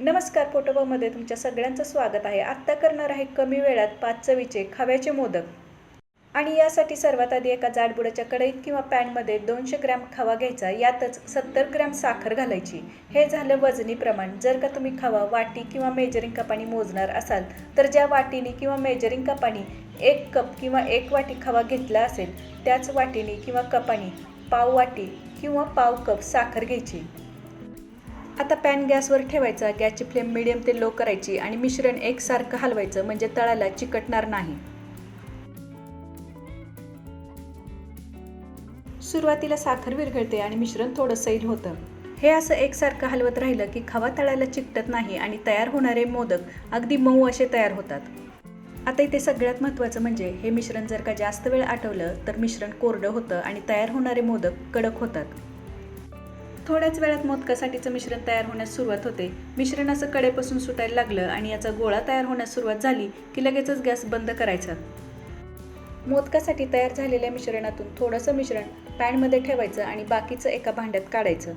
नमस्कार फोटोबामध्ये तुमच्या सगळ्यांचं स्वागत आहे. आत्ता करणार आहे कमी वेळात पाच चवीचे खव्याचे मोदक. आणि यासाठी सर्वात आधी एका जाडबुडाच्या कढईत किंवा पॅनमध्ये दोनशे ग्रॅम खवा घ्यायचा. यातच सत्तर ग्रॅम साखर घालायची. हे झालं वजनी प्रमाण. जर का तुम्ही खवा वाटी किंवा मेजरिंग कपाणी मोजणार असाल तर ज्या वाटीने किंवा मेजरिंग कपाणी एक कप किंवा एक वाटी खवा घेतला असेल त्याच वाटीने किंवा कपाणी पाव वाटी किंवा पाव कप साखर घ्यायची. आता पॅन गॅसवर ठेवायचा गॅसची फ्लेम मिडियम ते लो करायची आणि मिश्रण एकसारखं हलवायचं म्हणजे तळाला चिकटणार नाही. सुरुवातीला साखर विरघळते आणि मिश्रण थोडं सैल होतं. हे असं एकसारखं हलवत राहिलं की खवा तळाला चिकटत नाही आणि तयार होणारे मोदक अगदी मऊ असे तयार होतात. आता इथे सगळ्यात महत्त्वाचं म्हणजे हे मिश्रण जर का जास्त वेळ आठवलं तर मिश्रण कोरडं होतं आणि तयार होणारे मोदक कडक होतात. थोड्याच वेळात मोदकासाठीचं मिश्रण तयार होण्यास सुरुवात होते. मिश्रण असं कडेपासून सुटायला लागलं आणि याचा गोळा तयार होण्यास सुरुवात झाली की लगेचच गॅस बंद करायचा. मोदकासाठी तयार झालेल्या मिश्रणातून थोडंसं मिश्रण पॅनमध्ये ठेवायचं आणि बाकीचं एका भांड्यात काढायचं.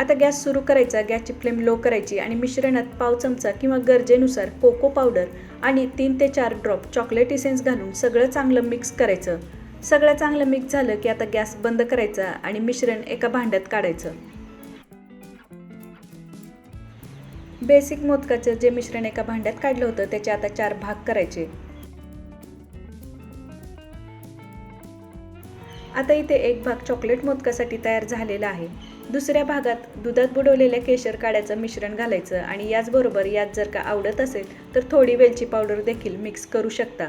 आता गॅस सुरू करायचा गॅसची फ्लेम लो करायची आणि मिश्रणात पाव चमचा किंवा गरजेनुसार कोको पावडर आणि तीन ते चार ड्रॉप चॉकलेट इसेन्स घालून सगळं चांगलं मिक्स करायचं. सगळं चांगलं मिक्स झालं की आता गॅस बंद करायचा आणि मिश्रण एका भांड्यात काढायचं. बेसिक मोदकाचं जे मिश्रण एका भांड्यात काढलं होतं त्याचे आता चार भाग करायचे. आता इथे एक भाग चॉकलेट मोदकासाठी तयार झालेला आहे. दुसऱ्या भागात दुधात बुडवलेल्या केशर काड्याचं मिश्रण घालायचं आणि याचबरोबर यात जर का आवडत असेल तर थोडी वेलची पावडर देखील मिक्स करू शकता.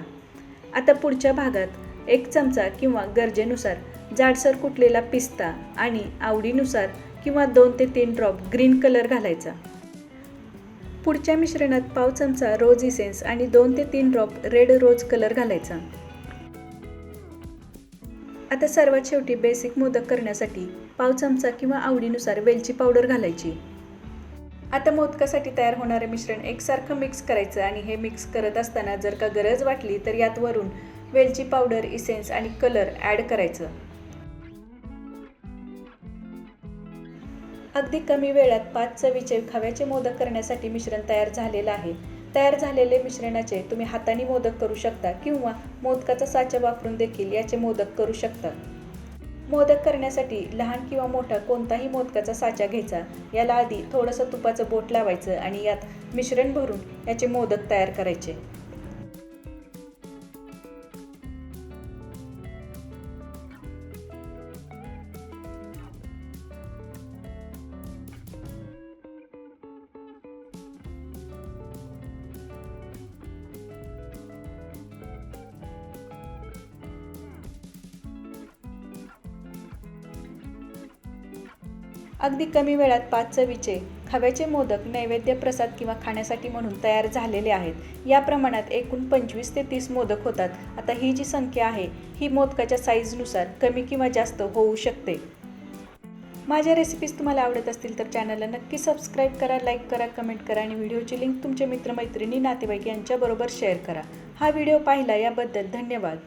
आता पुढच्या भागात एक चमचा किंवा गरजेनुसार जाडसर कुटलेला पिस्ता आणि आवडीनुसार किंवा दोन ते तीन ड्रॉप ग्रीन कलर घालायचा. पुढच्या मिश्रणात पाव चमचा रोज इसेन्स आणि दोन ते तीन ड्रॉप रेड रोज कलर घालायचा. आता सर्वात शेवटी बेसिक मोदक करण्यासाठी पाव चमचा किंवा आवडीनुसार वेलची पावडर घालायची. आता मोदकासाठी तयार होणारे मिश्रण एकसारखं मिक्स करायचं आणि हे मिक्स करत असताना जर का गरज वाटली तर यात वरून वेलची पावडर इसेन्स आणि कलर ॲड करायचं. अगदी कमी वेळात पाच चवीचे खव्याचे मोदक करण्यासाठी मिश्रण तयार झालेलं आहे. तयार झालेले मिश्रणाचे तुम्ही हाताने मोदक करू शकता किंवा मोदकाचा साचा वापरून देखील याचे मोदक करू शकता. मोदक करण्यासाठी लहान किंवा मोठा कोणताही मोदकाचा साचा घ्यायचा. याला आधी थोडंसं तुपाचं बोट लावायचं आणि यात मिश्रण भरून याचे मोदक तयार करायचे. अगदी कमी वेळात पाच चवीचे खव्याचे मोदक नैवेद्य प्रसाद किंवा खाण्यासाठी म्हणून तयार झालेले आहेत. या प्रमाणात एकूण पंचवीस ते तीस मोदक होतात. आता ही जी संख्या आहे ही मोदकाच्या साईजनुसार कमी किंवा जास्त होऊ शकते. माझ्या रेसिपीज तुम्हाला आवडत असतील तर चॅनलला नक्की सबस्क्राईब करा लाईक करा कमेंट करा आणि व्हिडिओची लिंक तुमच्या मित्रमैत्रिणी नातेवाईक यांच्याबरोबर शेअर करा. हा व्हिडिओ पाहिला याबद्दल धन्यवाद.